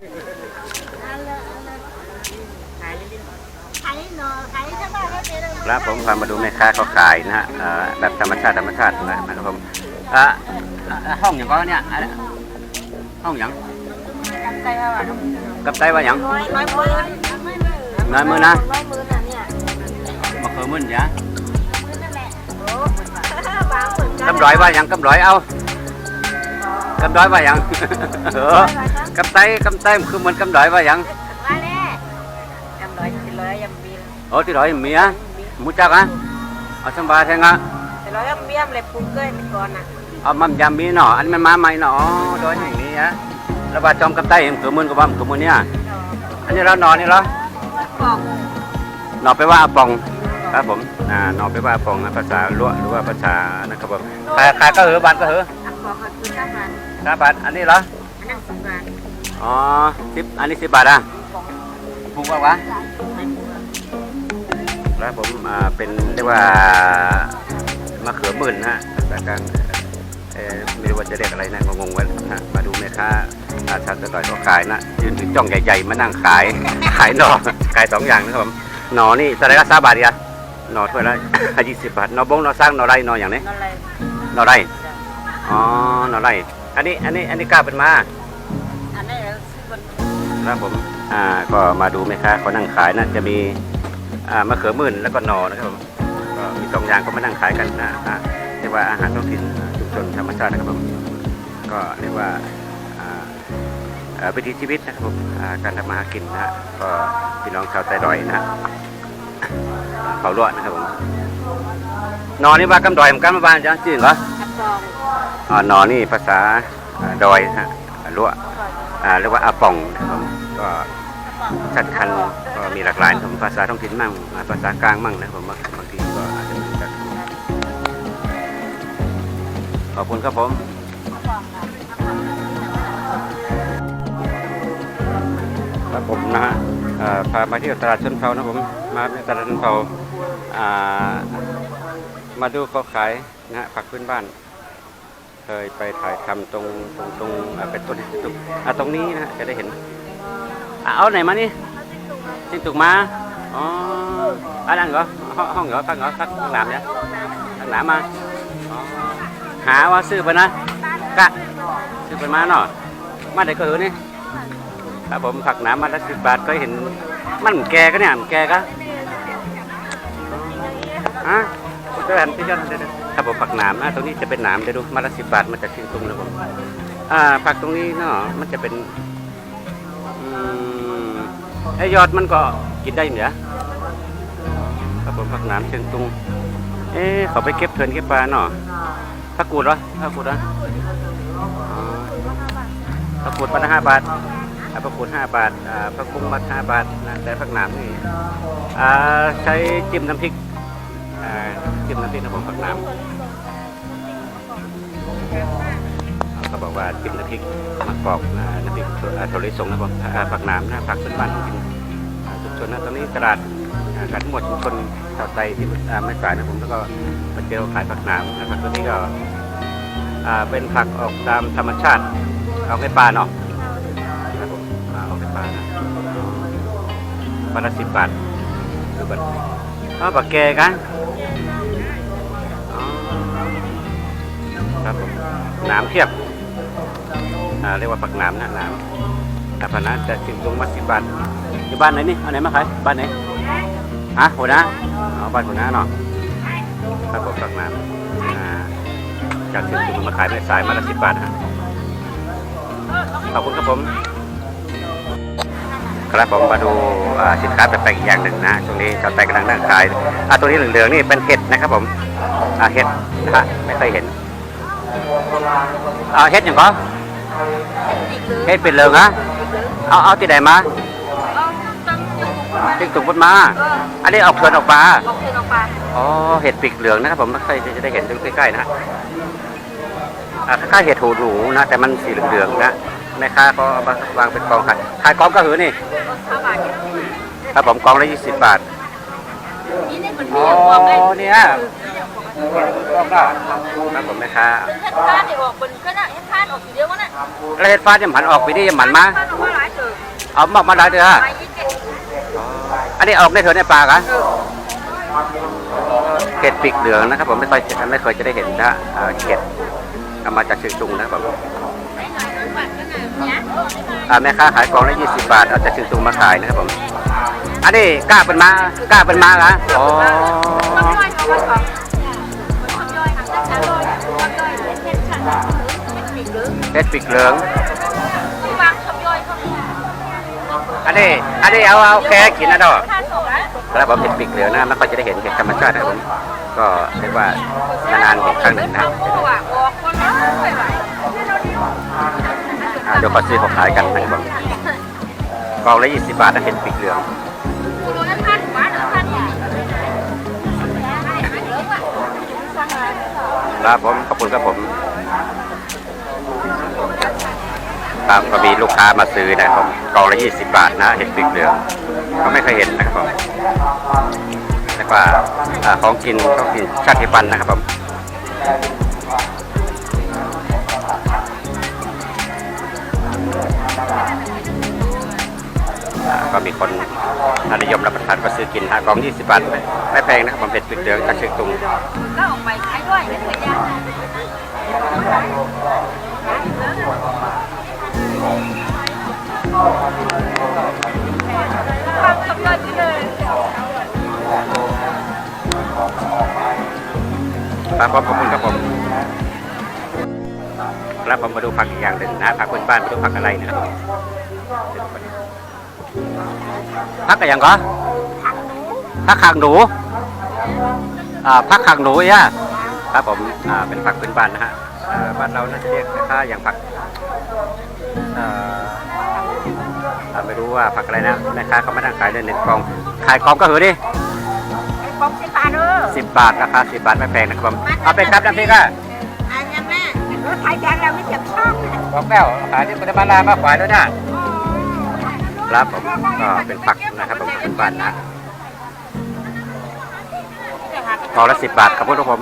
ครับผมพามาดูแม่ค้าเขาขายนะฮะเอ่อแบบธรรมชาติธรรมชาตินะนะครับผมอะอะห้องอย่างก็เนี่ยอะไรห้องอย่างกับไตว่าอย่างน้อยน้อยมือน้อยมือนะน้อยมือน่ะเนี่ยมาเคยมึนจ้ะมือนั่นแหละโอ้บางเหมือนกันกำร้อยว่าอย่างกำร้อยเอา กำร้อยว่าอย่างเออกำไตกำไตมันคือเหมือนกำร้อยว่าอย่างมาแน่ยำร้อยสิร้อยยำบินโอ้ที่ร้อยเมียหมูจักอะเอาสมบายแทงอะสิร้อยยำเบี้ยมเลยปรุงเกยไปก่อนน่ะเอามัมยำมีเนาะอันนี้มันมาใหม่เนาะอ๋อโดยอย่างนี้ฮะแล้วว่าจอมกำไตเห็นคือมึนกับว่าคือมึนเนี่ยอันนี้เรานอนนี่เหรอปอกหนอไปว่าอาปองครับผมอ่าหนอไปว่าอาปองนะภาษาลวหรือว่าภาษานะครับผมขายขายก็เหอะบานก็เหอะอักปอกก็คือข้าวมันครับบาท อันนี้เหรอ อันนั้นสงกรานต์อ๋อสิบอันนี้สิบบาทอะถูกป่าวะ ไม่ปรุงแล้วผมอ่าเป็นเรียกว่ามะเขือหมื่นนะฮะภาษากลางเอ่อไม่รู้ว่าจะเรียกอะไรนะงงๆไว้นะฮะมาดูแม่ค้าอาชาติต่อยเขาขายนะยืนถือจ้องใหญ่ๆมานั่งขาย ขายหนอขายสองอย่างนะครับผมหนอนี่แต่ละก็สามบาทเดียวหนอถ้วยละ ยี่สิบบาทหนอบงหนอสร้างหนอไรหนออย่างนี้นั่นเลยหนอไรอ๋อหนอไร อันนี้อันนี้อันนี้กล้าเป็นมาอันนี้ซื้อบนครับผมอ่าก็มาดูไหมคะเขานั่งขายนะจะมีอ่ามะเขือมื่นแล้วก็หนอนะครับผมก็มีสองอย่างก็มานั่งขายกันนะอ่าเรียกว่าอาหารท้องถิ่นชุมชนธรรมชาตินะครับผมก็เรียกว่าอ่าเอ่อวิถีชีวิตนะครับผมอ่าการทำมาหากินนะฮะก็พี่น้องชาวไต้ดอยนะฮะเขาลวดนะครับผมนอนี่ว่ากำดอยเหมือนกันมาบ้านจ้าจริงเหรอ อักปอนอนี่ภาษาดอยฮะลวอ่าเรียกว่าอาป่องนะครับก็ชัดคันก็มีหลากหลายนะผมภาษาท้องถิ่นมั่งภาษากลางมั่งนะผมบางทีก็อาจจะม่รู้จักขอบคุณครับผมครับผมนะฮะพามาที่ตลาดชนเผ่านะผมมาตลาดชนเผ่าอ่ามาดูเขาขายนะฮะผักพื้นบ้าน เคยไปถ่ายทำตรงตรงตรงอ่าเป็นต้นตรงอ่าตรงนี้นะจะได้เห็นอะเอาไหนมานี่จิ้งตุกมาอ๋ออันนั้นเหรอห้องห้องเหรอตั้งเหรอตั้งหลามเนี่ยตั้งหลามมาอ๋อหาว่าซื้อไปนะกะซื้อไปมาเนาะมาไหนก็เหอนี่ครับผมผักหนามมาละสิบบาทก็เห็นมันแกก็เนี่ยมันแกก็ฮะคุณเดินพี่ยอดเดิน ครับผมผักหนามนะตรงนี้จะเป็นหนามเดี๋ยวดูมาละสิบบาทมาจากเชียงตุงนะผมอ่าผักตรงนี้เนาะมันจะเป็นอืมไอยอดมันก็กินได้เหนือครับผมผักหนามเชียงตุง เอ๊ะเขาไปเก็บเถื่อนเก็บปลาเนาะผักกูดเหรอผักกูดเหรอผักกูดมันละห้าบาทอ่าผักกูดห้าบาทอ่าผักบุ้งมัดห้าบาทแต่ผักหนามนี่อ่าใช้จิ้มน้ำพริก อ่าจิ้น้ำพริกนะผมผักนามเขาบอกว่าจิ้มน้ำพริกมะกอกน้ำพริกอ่าถั่วลิสงนะผมอ่าผักนามนะผักพื้นบ้านของกินชุมชนนะตอนนี้ตลาดอ่าขายทั้งหมดชุมชนชาวไทยที่ไม่ขายนะผมแล้วก็มาเจอขายผักนามนะผักตัวนี้ก็เป็นผักออกตามธรรมชาติ เอาให้ปลาเนาะครับผมเอาให้ปลานะปลาละสิบบาทดูก่อน อ๋อปลาแกกันครับผมนามเทียบอ่าเรียกว่าปักนามนะนามแต่พนะจะถึงตรงมัดสิบบาทอยู่บ้านไหนนี่เอาไหนมาขายบ้านไหนฮะหัวหน้าเอาบ้านหัวหน้าเนาะครับผมปักนามอ่าจากถึงตรงมาขายไม่สายมาละสิบบาทฮะขอบคุณครับผม ครับผมมาดูอ่าสินค้าแปลกๆอีกอย่างหนึ่งนะช่วงนี้ชาวไทยกำลังนั่งขายอ่าตัวนี้เหลืองๆนี่เป็นเห็ดนะครับผมอ่าเห็ดนะฮะไม่เคยเห็นอ่าเห็ดอย่างก็อีกหรือเห็ดเป็นเหลืองฮะเอาเอาที่ไหนมาเอาตั้งยังปรุงมาที่ตุกพุดมา อันนี้ออกเถื่อนออกปลาออกเทนออกปลาอ๋อเห็ดปีกเหลืองนะครับผมไม่เคยจะได้เห็นดูใกล้ๆนะฮะอ่าคล้ายๆเห็ดหูหนูนะแต่มันสีเหลืองๆนะ แม่ค้าก็เอามาวางเป็นกองขายขายกองก็หือนี่ห้าบาทครับผมกองละยี่สิบบาทนี่นี่เป็นอ๋เบี้อยบอกเลยเนี่ยกองละครับผมแม่ค้าเฮ็ดพานนี่ออกเป็นก็น่ะเฮ็ดพานออกทีเดียววะน่ะแล้วเห็ดฟ้าจะหมันออกไปนี่จะหมันมาพานออกมาหลายเถอะเอาหมอกมาได้เถอะฮะไปยี่สิบอันนี้ออกในเถอะในป่ากะเห็ดปีกเหลืองนะครับผมไม่ค่อยไม่เคยจะได้เห็นนะฮะอ่าเห็ดเอามาจากเชียงตุงนะครับผม อ่าแม่ค้าขายกล่องละ20บาทเอาจากเชียงตุงมาขายนะครับผม อันนี้กล้าเป็นมากล้าเป็นมาเหรออ๋อต้องย่อยเขาไว้ก่อนต้องย่อยค่ะต้องย่อยต้องย่อยเป็นเส้นฉันเป็นปีกหรือเห็ดปีกเหลืองที่วางชมย่อยเขาอันนี้ อันนี้เอาเอาแกกินนะดอกทานสดครับผมเห็ดปีกเหลืองนะไม่ค่อยจะได้เห็นเห็ดธรรมชาตินะครับผมก็เรียกว่านานๆเห็นครั้งหนึ่งนะเอาคู่อะออกคนละไม่ไหวอ่าเดี๋ยวขอซื้อเขาขายกันนะครับผมกล่องละ20 บาทนะเห็ดปีกเหลืองคุณรู้นั้นท่านหวานหรือท่านใหญ่ไม่เหลือว่ะฟังอะไรครับผมขอบคุณครับผมครับก็มีลูกค้ามาซื้อนะครับผมกล่องละ20 บาทนะเห็ดปีกเหลืองก็ไม่เคยเห็นนะครับผมเรียกว่าอ่าของกินของกินชาติพันธุ์นะครับผม ก็มีคนนิยมรับประทานก็ซื้อกินฮะกล่อง20บาทไม่แพงนะครับผมเห็ดปีกเหลืองจากเชียงตุงก็ออกไปขายด้วยไม่เคยยากฟังคำย่อยไปเลยครับผมขอบคุณครับผมครับผมมาดูผักอีกอย่างหนึ่งนะผักพื้นบ้านมาดูผักอะไรนะครับ ผมผักอะไรอย่างก็ผักขางหนูอ่าผักขางหนูเนี่ยครับผมอ่าเป็นผักพื้นบ้านนะฮะอ่าบ้านเราน่าจะเรียกค่าอย่างผักอ่าอ่าไม่รู้ว่าผักอะไรนะแม่ค้าเขาไม่นั่งขายเลยในกล่อง ขายกล่องก็เหอะดิไอ้ป๊อกสิบบาทเออสิบบาทราคาสิบบาทไม่แพงนะครับผมเอาไปครับน้ำพริกอะอันนี้แม่รถไถแดงเราไม่เจ็บช่องบอกแล้วขายที่ปริมาณลามาขวายแล้วนะ ครับผมก็เป็นปักนะครับผมขึ้นบ้านนะกอละสิบบาทครับพวกผม